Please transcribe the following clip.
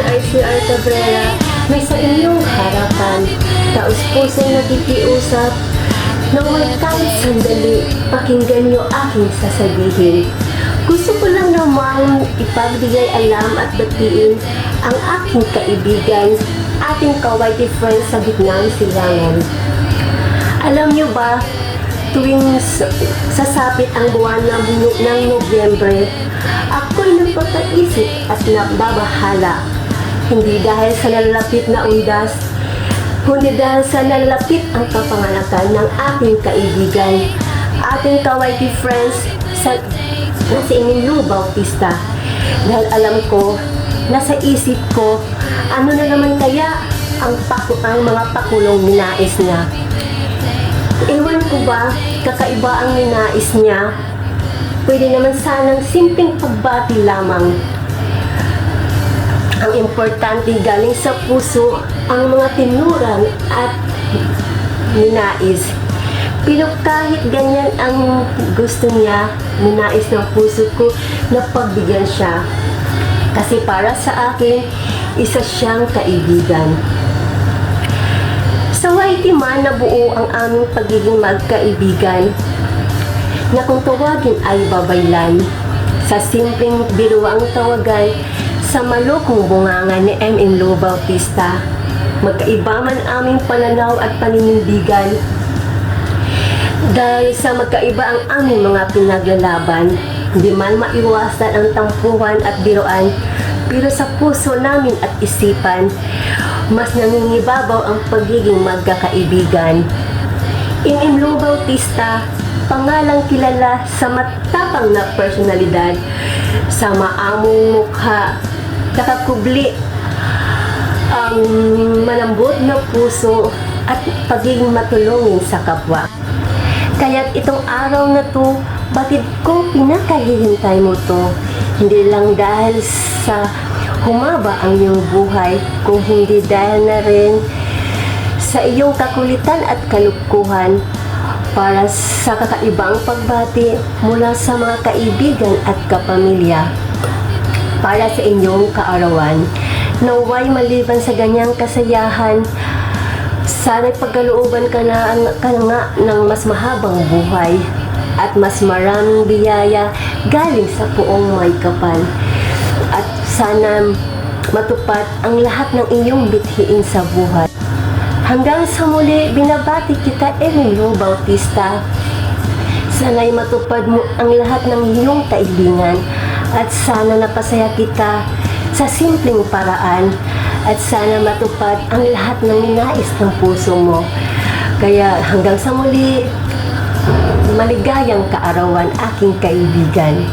Ako ay si RCR Cabrera, may sa inyong harapan. Taos pusong nakikiusap, nang may kahit sandali, pakinggan niyo aking sasabihin. Gusto ko lang naman ipagbigay alam at batiin ang aking kaibigan, ating kawaiti friends sa gitna ng silangan. Alam niyo ba, tuwing sasapit ang buwan ng, ng Nobyembre, ako'y nagpapakaisip at nababahala. Hindi dahil sa nalalapit na undas, kundi dahil sa nalalapit ang kapanganakan ng aking kaibigan, ating kawaiti friends sa, na si Emilio Bautista. Dahil alam ko, nasa isip ko, ano na naman kaya ang, paku, ang mga pakulong ninais niya. Ewan ko ba, kakaiba ang ninais niya. Pwede naman sanang simpleng pagbati lamang. Ang importante galing sa puso ang mga tinuran at ninais. Pero kahit ganyan ang gusto niya, ninais ng puso ko na pagbigyan siya. Kasi para sa akin, isa siyang kaibigan. Sa YT man nabuo ang aming pagiging magkaibigan na kung tawagin ay babaylan. Sa simpleng biruang tawagan sa malukong bunganga ni M.M. Lo Bautista. Magkaiba man aming pananaw at paninindigan dahil sa magkaiba ang aming mga pinaglalaban, hindi man maiwasan ang tampuhan at biruan, pero sa puso namin at isipan, mas nangingibabaw ang pagiging magkakaibigan. Inimlo Bautista, pangalang kilala sa matapang na personalidad, sa maamong mukha, nakakubli, ang malambot na puso at pagiging matulungin sa kapwa. Kaya't itong araw na to, batid ko pinakahihintay mo to. Hindi lang dahil sa humaba ang iyong buhay, kung hindi dahil na rin sa iyong kakulitan at kalukuhan para sa kakaibang pagbati mula sa mga kaibigan at kapamilya para sa inyong kaarawan. Naway maliban sa ganyang kasayahan, sana'y pagkalooban ka na, ka na nga ng mas mahabang buhay at mas maraming biyaya galing sa puong may kapal. At sana matupad ang lahat ng iyong bithiin sa buhay. Hanggang sa muli, binabati kita Emilio Bautista Sana'y matupad mo ang lahat ng iyong kailingan at sana napasaya kita sa simpleng paraan at sana matupad ang lahat ng nais ng puso mo. Kaya hanggang sa muli, maligayang kaarawan aking kaibigan.